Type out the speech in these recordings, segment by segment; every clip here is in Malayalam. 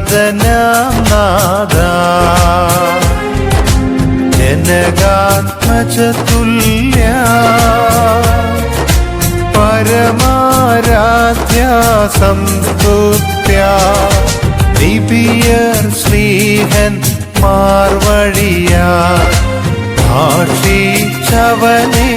ശ്രീവദനാം നാദ ജനകാത്മജതുല്യ. പരമാരാധ്യ സംസ്തുത്യ നിബിയർ ശ്രീഹൻ മാർവഴിയ. ഭാഷിച്ചവനെ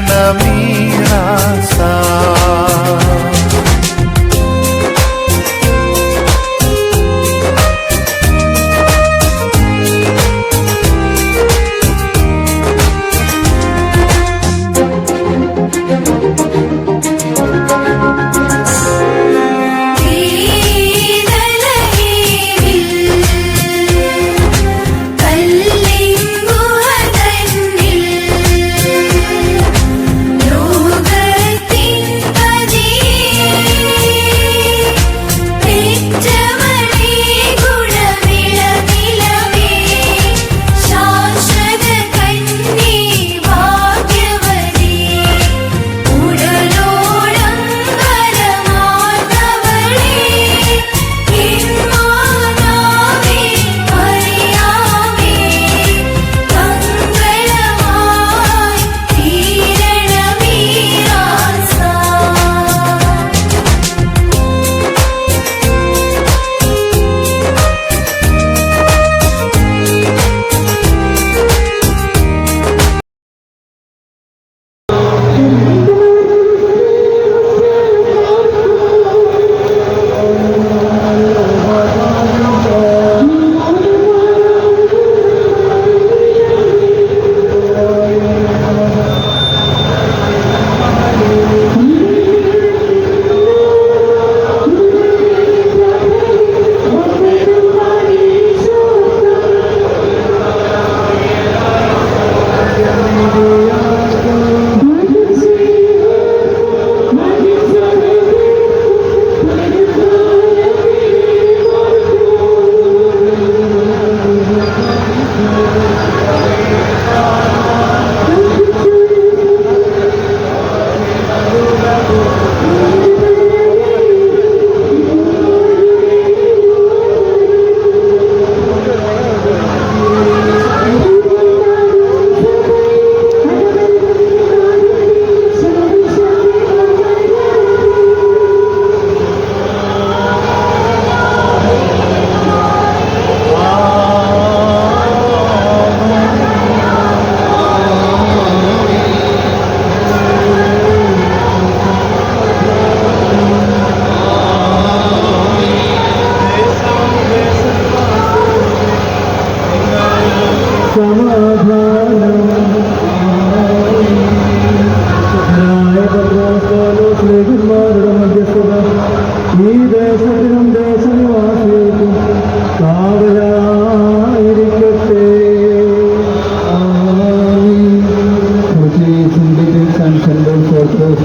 क्षणमीहासा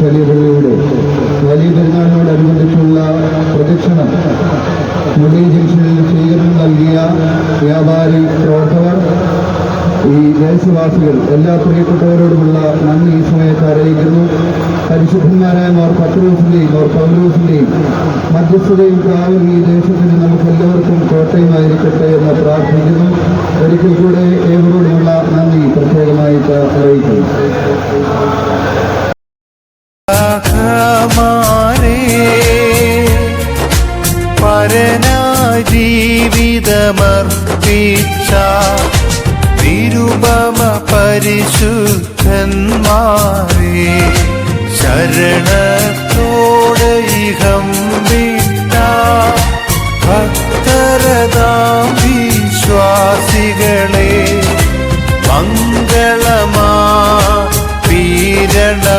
വലിയ പെരുന്നാളിനോടനുബന്ധിച്ചുള്ള പ്രദക്ഷിണം മുംബൈ ജംഗ്ഷനിൽ സ്വീകരണം നൽകിയ വ്യാപാരി പ്രവർത്തകർ ഈ ദേശവാസികൾ എല്ലാ പ്രിയപ്പെട്ടവരോടുമുള്ള നന്ദി ഈ സമയത്ത് അറിയിക്കുന്നു പരിശുദ്ധന്മാരായ മോർ പത്രോസിന്റെയും മോർ പൗലോസിന്റെയും മധ്യസ്ഥതയും കാവൽ ഈ ദേശത്തിന് നമുക്ക് എല്ലാവർക്കും കോട്ടയമായിരിക്കട്ടെ എന്ന് പ്രാർത്ഥിക്കുന്നു. ഒരിക്കൽ കൂടെ ഏവരോടുമുള്ള നന്ദി പ്രത്യേകമായിട്ട് പരിശുദ്ധന്മാരേ ശരണത്തോടെ ഇഹം വിട്ട ഭക്തരതാം വിശ്വാസികളെ മംഗളമാ പീരണമീറാസ.